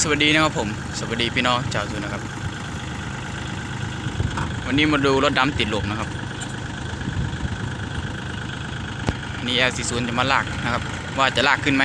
สวัสดีนะครับผม สวัสดีพี่น้องชาวสุนะครับ วันนี้มาดูรถดำติดลมนะครับอันนี่ L40 จะมาลากนะครับ ว่าจะลากขึ้นไหม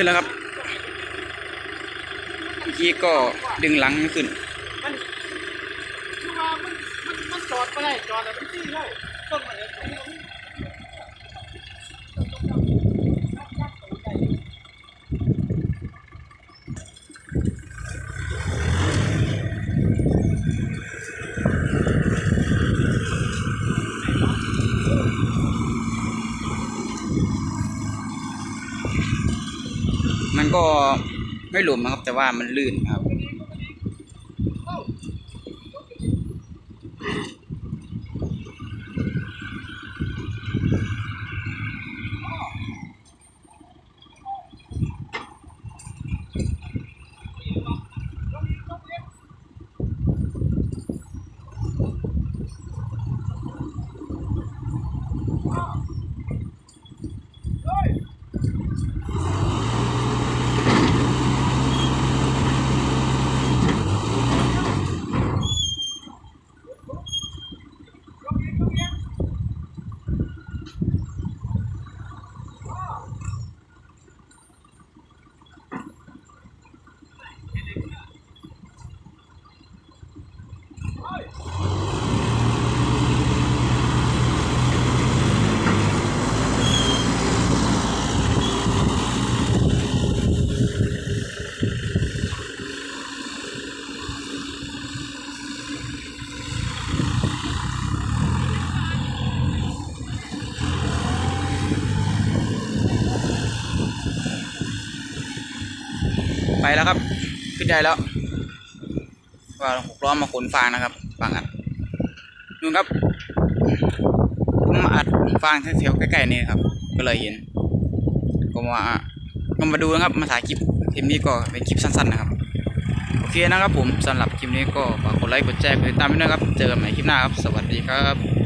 ขึ้นแล้วครับเมื่อกี้ก็ดึงหลังไม่ขึ้นมันคือว่ามันมันมันจอดไปได้จอดแต่มันจี้เลยต้นมันเอง มันก็ไม่หลุมนะครับ แต่ว่ามันลื่นครับ ไปแล้วครับ ขึ้นได้แล้วว่าหกล้อมาขนฟางนะครับฟางอัดนู่นครับผมมาอัดฟางแถวใกล้ๆนี่ครับ ก็เลยเห็นก็มาก็มาดูนะครับมาถ่ายคลิปคลิปนี้ก็เป็นคลิปสั้นๆนะครับโอเคนะครับผมสำหรับคลิปนี้ก็ฝากกดไลค์กดแชร์กดติดตามด้วยนะครับ เจอกันใหม่คลิปหน้าครับ สวัสดีครับ